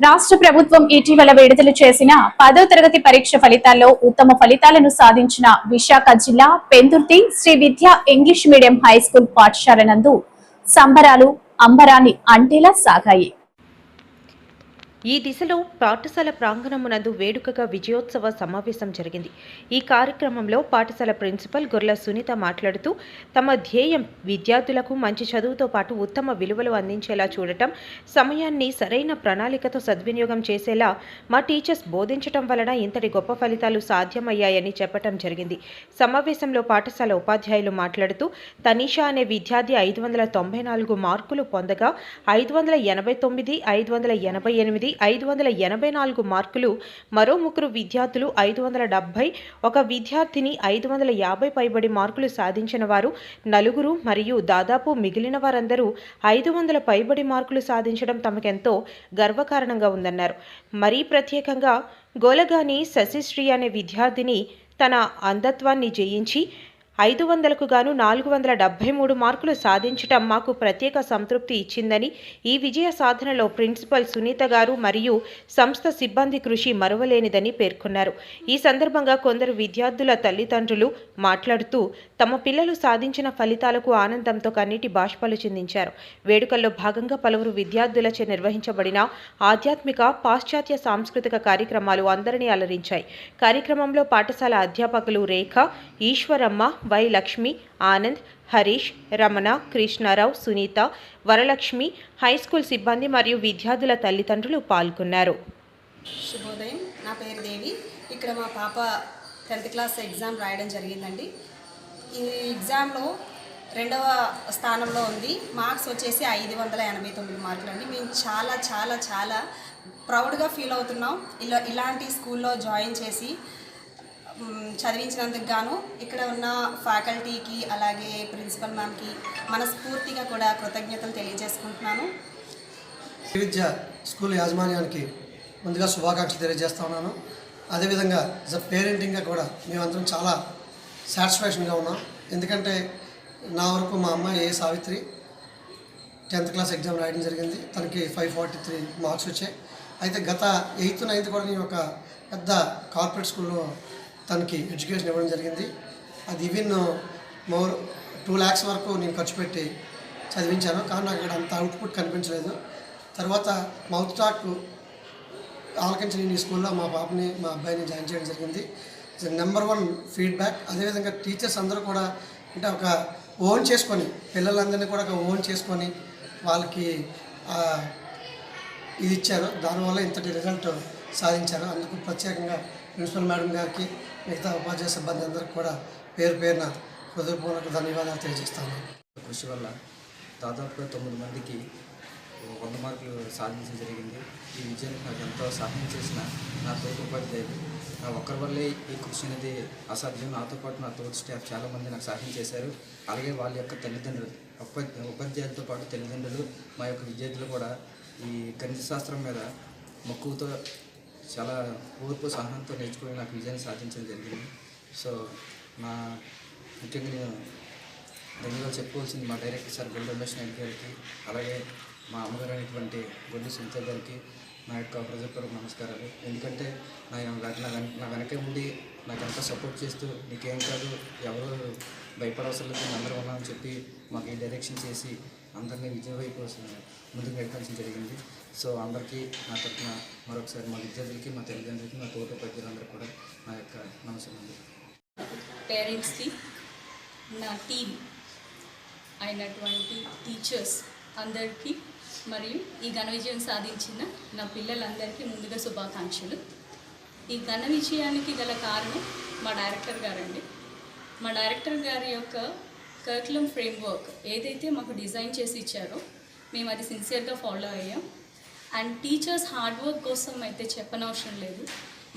రాష్ట్ర ప్రభుత్వం ఇటీవల విడుదల చేసిన పదో తరగతి పరీక్ష ఫలితాల్లో ఉత్తమ ఫలితాలను సాధించిన విశాఖ జిల్లా పెందుర్తి శ్రీ విద్యా ఇంగ్లీష్ మీడియం హై స్కూల్ పాఠశాల నందు సంబరాలు అంబరాన్ని అంటేలా సాగాయి. ఈ దిశలో పాఠశాల ప్రాంగణమునందు వేడుకగా విజయోత్సవ సమావేశం జరిగింది. ఈ కార్యక్రమంలో పాఠశాల ప్రిన్సిపల్ గొర్ల సునీత మాట్లాడుతూ తమ ధ్యేయం విద్యార్థులకు మంచి చదువుతో పాటు ఉత్తమ విలువలు అందించేలా చూడటం సమయాన్ని సరైన ప్రణాళికతో సద్వినియోగం చేసేలా మా టీచర్స్ బోధించటం వలన ఇంతటి గొప్ప ఫలితాలు సాధ్యమయ్యాయని చెప్పటం జరిగింది. సమావేశంలో పాఠశాల ఉపాధ్యాయులు మాట్లాడుతూ తనీషా అనే విద్యార్థి ఐదు వందల తొంభై నాలుగు మార్కులు పొందగా ఐదు వందల ఎనభై తొమ్మిది ఐదు వందల ఎనభై ఎనిమిది ఐదు వందల ఎనభై నాలుగు మార్కులు. మరో ముగ్గురు విద్యార్థులు ఐదు వందల డెబ్భై ఒక విద్యార్థిని ఐదు వందల యాభై పైబడి మార్కులు సాధించిన వారు నలుగురు మరియు దాదాపు మిగిలిన వారందరూ ఐదు వందల పైబడి మార్కులు సాధించడం తమకెంతో గర్వకారణంగా ఉందన్నారు. మరీ ప్రత్యేకంగా గోలగాని శశిశ్రీ అనే విద్యార్థిని తన అంధత్వాన్ని జయించి ఐదు వందలకు గాను నాలుగు వందల డెబ్బై మూడు మార్కులు సాధించటం మాకు ప్రత్యేక సంతృప్తి ఇచ్చిందని ఈ విజయ సాధనలో ప్రిన్సిపల్ సునీత గారు మరియు సంస్థ సిబ్బంది కృషి మరువలేనిదని పేర్కొన్నారు. ఈ సందర్భంగా కొందరు విద్యార్థుల తల్లిదండ్రులు మాట్లాడుతూ తమ పిల్లలు సాధించిన ఫలితాలకు ఆనందంతో కన్నీటి బాష్పాలు చిందించారు. వేడుకల్లో భాగంగా పలువురు విద్యార్థులచే నిర్వహించబడిన ఆధ్యాత్మిక పాశ్చాత్య సాంస్కృతిక కార్యక్రమాలు అందరినీ అలరించాయి. కార్యక్రమంలో పాఠశాల అధ్యాపకులు Rekha Eswaramma Y Lakshmi Anand Harish Ramana Krishnarao Sunitha Varalakshmi high school సిబ్బంది మరియు విద్యార్థుల తల్లిదండ్రులు పాల్గొన్నారు. శుభోదయం. నా పేరు దేవి. ఇక్కడ మా పాప టెన్త్ క్లాస్ ఎగ్జామ్ రాయడం జరిగిందండి. ఈ ఎగ్జామ్లో రెండవ స్థానంలో ఉంది. మార్క్స్ వచ్చేసి ఐదు వందల ఎనభై తొమ్మిది మార్కులు అండి. మేము చాలా చాలా చాలా ప్రౌడ్గా ఫీల్ అవుతున్నాం. ఇలా ఇలాంటి స్కూల్లో జాయిన్ చేసి చదివించినందుకు గాను ఇక్కడ ఉన్న ఫ్యాకల్టీకి అలాగే ప్రిన్సిపల్ మ్యామ్కి మనస్ఫూర్తిగా కూడా కృతజ్ఞతలు తెలియజేసుకుంటున్నాను. విద్య స్కూల్ యాజమాన్యానికి ముందుగా శుభాకాంక్షలు తెలియజేస్తా ఉన్నాను. అదేవిధంగా యాజ్ అ పేరెంటింగ్గా కూడా మేమందరం చాలా సాటిస్ఫాక్షన్గా ఉన్నాం. ఎందుకంటే నా వరకు మా అమ్మాయి A Savitri tenth class exam రాయడం జరిగింది. తనకి ఫైవ్ ఫార్టీ త్రీ మార్క్స్ వచ్చాయి. అయితే గత ఎయిత్ నైన్త్ కూడా నేను ఒక పెద్ద కార్పొరేట్ స్కూల్లో తనకి ఎడ్యుకేషన్ ఇవ్వడం జరిగింది. అది ఈవెన్ మోర్ టూ ల్యాక్స్ వరకు నేను ఖర్చు పెట్టి చదివించాను. కానీ నాకు ఇక్కడ అంత అవుట్పుట్ కనిపించలేదు. తర్వాత మౌత్ టాక్ ఆలకించిన ఈ స్కూల్లో మా పాపని మా అబ్బాయిని జాయిన్ చేయడం జరిగింది. నెంబర్ వన్ ఫీడ్బ్యాక్ అదేవిధంగా టీచర్స్ అందరూ కూడా అంటే ఒక ఓన్ చేసుకొని పిల్లలందరినీ కూడా ఒక ఓన్ చేసుకొని వాళ్ళకి ఇది ఇచ్చారు. దానివల్ల ఇంతటి రిజల్ట్ సాధించారు. అందుకు ప్రత్యేకంగా ప్రిన్సిపల్ మేడం గారికి మిగతా ఉపాధ్యాయ సిబ్బంది అందరికీ కూడా పేరు పేరున హృదయపూర్వక ధన్యవాదాలు తెలియజేస్తాను. కృషి వల్ల దాదాపుగా తొమ్మిది మందికి వంద మార్కులు సాధించడం జరిగింది. ఈ విజయానికి నాకు ఎంతో సహాయం చేసిన నా తోటి ఉపాధ్యాయులు. నా ఒక్కరి వల్లే ఈ కృషి అనేది అసాధ్యం. నాతో పాటు నా తోటి స్టాఫ్ చాలామంది నాకు సహాయం చేశారు. అలాగే వాళ్ళ యొక్క తల్లిదండ్రులు ఉపాధ్యాయులతో పాటు తల్లిదండ్రులు మా యొక్క విద్యార్థులు కూడా ఈ గణిత శాస్త్రం మీద మక్కువతో చాలా ఓర్పు సహనంతో నేర్చుకుని నాకు విజయాన్ని సాధించడం జరిగింది. సో నా ముఖ్యంగా నేను ధన్యవాదాలు చెప్పుకోవాల్సింది మా డైరెక్టర్ సార్ గొల్లు రమేష్ నాయుడు గారికి అలాగే మా అమ్మగారు అయినటువంటి గొడ్డు సునీత గారికి నా యొక్క హృదయపూర్వక నమస్కారాలు. ఎందుకంటే నా నా వెన- నా వెనక ఉండి నాకు ఎంతో సపోర్ట్ చేస్తూ నీకేం కాదు ఎవరు భయపడవసరం లేదు నేను అందరూ ఉన్నామని చెప్పి మాకు ఈ డైరెక్షన్ చేసి అందరినీ విజయం వైపు ముందుకు నడిపించడం జరిగింది. సో అందరికీ నా తరఫున మరొకసారి మా విద్యార్థులకి మా తల్లిదండ్రులకి మా తోట ప్రజలందరూ కూడా నా యొక్క నమస్కారం పేరెంట్స్కి నా టీం అయినటువంటి టీచర్స్ అందరికీ మరియు ఈ ఘన విజయం సాధించిన నా పిల్లలందరికీ ముందుగా శుభాకాంక్షలు. ఈ ఘన విజయానికి గల కారణం మా డైరెక్టర్ గారండి. మా డైరెక్టర్ గారి యొక్క కర్కులం ఫ్రేమ్వర్క్ ఏదైతే మాకు డిజైన్ చేసి ఇచ్చారో మేము అది సిన్సియర్గా ఫాలో అయ్యాం. అండ్ టీచర్స్ హార్డ్ వర్క్ కోసం అయితే చెప్పనవసరం లేదు.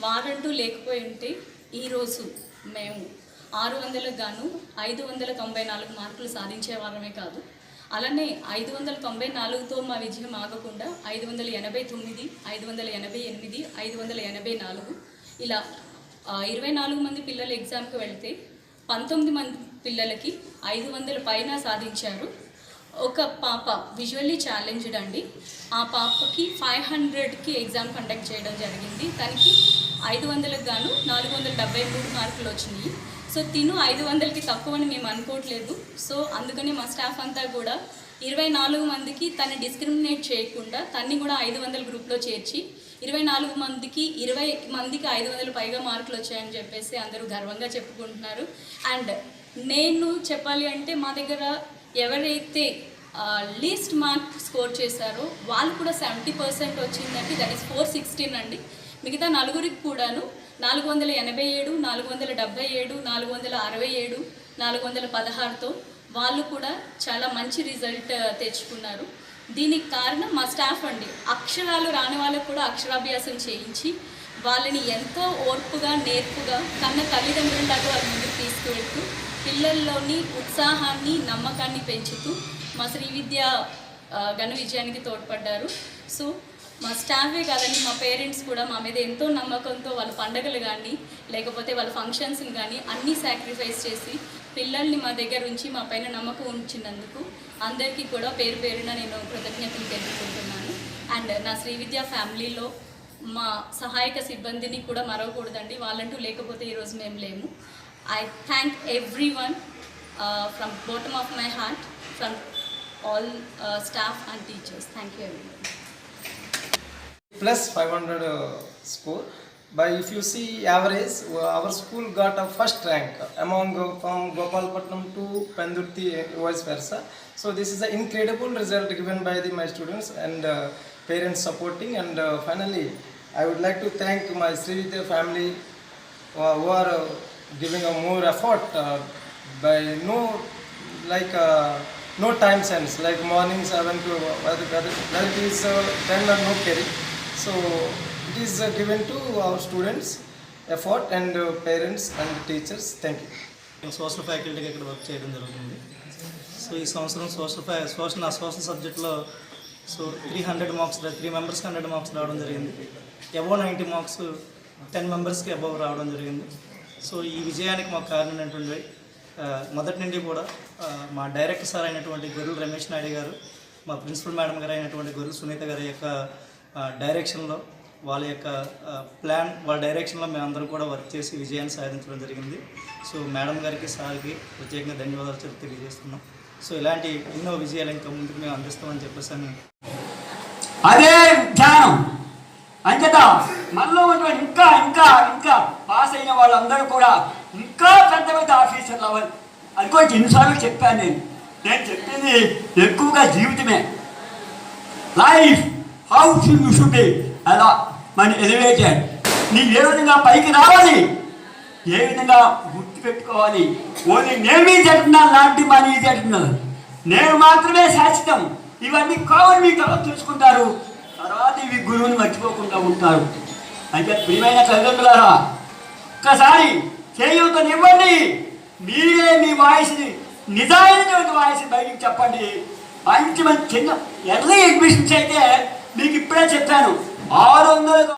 వారంటూ లేకపోయి ఉంటే ఈరోజు మేము ఆరు వందలకు గాను ఐదు వందల తొంభై నాలుగు మార్కులు సాధించే వారమే కాదు. అలానే ఐదు వందల తొంభై నాలుగుతో మా విజయం ఆగకుండా ఐదు వందల ఎనభై తొమ్మిది ఐదు వందల ఎనభై ఎనిమిది ఐదు వందల ఎనభై నాలుగు ఇలా ఇరవై నాలుగు మంది పిల్లలు ఎగ్జామ్కి వెళితే పంతొమ్మిది మంది పిల్లలకి ఐదు వందల పైన సాధించారు. ఒక పాప విజువల్లీ ఛాలెంజ్డ్ అండి. ఆ పాపకి ఫైవ్ హండ్రెడ్కి ఎగ్జామ్ కండక్ట్ చేయడం జరిగింది. తనకి ఐదు వందలకు గాను నాలుగు వందల డెబ్బై మూడు మార్కులు వచ్చినాయి. సో తిను ఐదు వందలకి తక్కువ అని మేము అనుకోవట్లేదు. సో అందుకని మా స్టాఫ్ అంతా కూడా ఇరవై నాలుగు మందికి తను డిస్క్రిమినేట్ చేయకుండా తన్ని కూడా ఐదు వందల గ్రూప్లో చేర్చి ఇరవై నాలుగు మందికి ఇరవై మందికి ఐదు వందలు పైగా మార్కులు వచ్చాయని చెప్పేసి అందరూ గర్వంగా చెప్పుకుంటున్నారు. అండ్ నేను చెప్పాలి అంటే మా దగ్గర ఎవరైతే లీస్ట్ మార్క్ స్కోర్ చేశారో వాళ్ళు కూడా సెవెంటీ పర్సెంట్ వచ్చిందండి. దట్ ఈస్ ఫోర్ సిక్స్టీన్ అండి. మిగతా నలుగురికి కూడాను నాలుగు వందల ఎనభై ఏడు నాలుగు వందల డెబ్బై ఏడు నాలుగు వందల అరవై ఏడు నాలుగు వందల పదహారుతో వాళ్ళు కూడా చాలా మంచి రిజల్ట్ తెచ్చుకున్నారు. దీనికి కారణం మా స్టాఫ్ అండి. అక్షరాలు రాని వాళ్ళకు కూడా అక్షరాభ్యాసం చేయించి వాళ్ళని ఎంతో ఓర్పుగా నేర్పుగా కన్న తల్లిదండ్రులాగా వాళ్ళ ముందుకు తీసుకువెళ్తూ పిల్లల్లోని ఉత్సాహాన్ని నమ్మకాన్ని పెంచుతూ మా శ్రీ విద్య ఘన విజయానికి తోడ్పడ్డారు. సో మా స్టాఫే కాదండి మా పేరెంట్స్ కూడా మా మీద ఎంతో నమ్మకంతో వాళ్ళ పండగలు కానీ లేకపోతే వాళ్ళ ఫంక్షన్స్ని కానీ అన్నీ సాక్రిఫైస్ చేసి పిల్లల్ని మా దగ్గర ఉంచి మా పైన నమ్మకం ఉంచినందుకు అందరికీ కూడా పేరు పేరున నేను కృతజ్ఞతలు తెలుపుకుంటున్నాను. అండ్ నా శ్రీ విద్య ఫ్యామిలీలో మా సహాయక సిబ్బందిని కూడా మరవకూడదండి. వాళ్ళంటూ లేకపోతే ఈరోజు మేము లేము. I thank everyone uh, from bottom of my heart, from all uh, staff and teachers. Thank you everyone. Plus 500 uh, score. By if you see average, uh, our school got a first rank among uh, from Gopalpatnam to Pendurthi uh, vice versa. So this is an incredible result given by the, my students and uh, parents supporting. And uh, finally, I would like to thank my Sri family uh, who are uh, giving a more effort uh, by no like uh, no time sense like morning 7 to whether, whether, whether it is uh, 10 or no carry so it is uh, given to our students effort and uh, parents and teachers thank you నేను social ఫ్యాకల్టీగా ఇక్కడ work చేయడం జరుగుతుంది so ఈ సంవత్సరం social ఫ్యా social నా social సబ్జెక్ట్లో so three hundred marks three మెంబర్స్కి హండ్రెడ్ మార్క్స్ రావడం జరిగింది అబౌవ్ నైంటీ మార్క్స్ టెన్ మెంబర్స్కి అబౌవ్ రావడం జరిగింది సో ఈ విజయానికి మాకు కారణం ఏంటంటే మొదటి నుండి కూడా మా డైరెక్టర్ సార్ అయినటువంటి గొర్రెల రమేష్ నాయుడు గారు మా ప్రిన్సిపల్ మేడం గారు అయినటువంటి గొర్రెల సునీత గారి యొక్క డైరెక్షన్లో వాళ్ళ యొక్క ప్లాన్ వాళ్ళ డైరెక్షన్లో మేము కూడా వర్క్ చేసి విజయాన్ని సాధించడం జరిగింది. సో మేడం గారికి సార్కి ప్రత్యేకంగా ధన్యవాదాలు చెప్పి తెలియజేస్తున్నాం. సో ఇలాంటి ఎన్నో విజయాలు ఇంకా ముందుకు మేము అందిస్తామని చెప్పేసి అని అదే ధ్యానం. అంచేత మనలో ఉన్నటువంటి ఇంకా ఇంకా ఇంకా పాస్ అయిన వాళ్ళందరూ కూడా ఇంకా పెద్ద పెద్ద ఆఫీసర్లు అవ్వాలి. అది కూడా ఎన్నిసార్లు చెప్పాను నేను. నేను చెప్పింది ఎక్కువగా జీవితమే. Life how you should be అలా మన ఎలివేటెడ్ నీ ఏ విధంగా పైకి రావాలి? ఏ విధంగా గుర్తు పెట్టుకోవాలి? ఓన్లీ నేనే జరుగుతున్నాను లాంటి మనీ జరుగుతున్నాను నేను మాత్రమే శాశ్వతం. ఇవన్నీ కావాలి మీ తర్వాత తెలుసుకుంటారు. తర్వాత ఇవి గురువుని మర్చిపోకుండా ఉంటారు. అయితే ప్రియమైన తల్లిదండ్రులారా ఒక్కసారి చేయూతనివ్వండి మీరే మీ వాయిస్ని నిజాయినటువంటి వాయిస్ బయటికి చెప్పండి. మంచి మంచి చిన్న ఎర్లీ అడ్మిషన్స్ అయితే మీకు ఇప్పుడే చెప్పాను. ఆరు వందల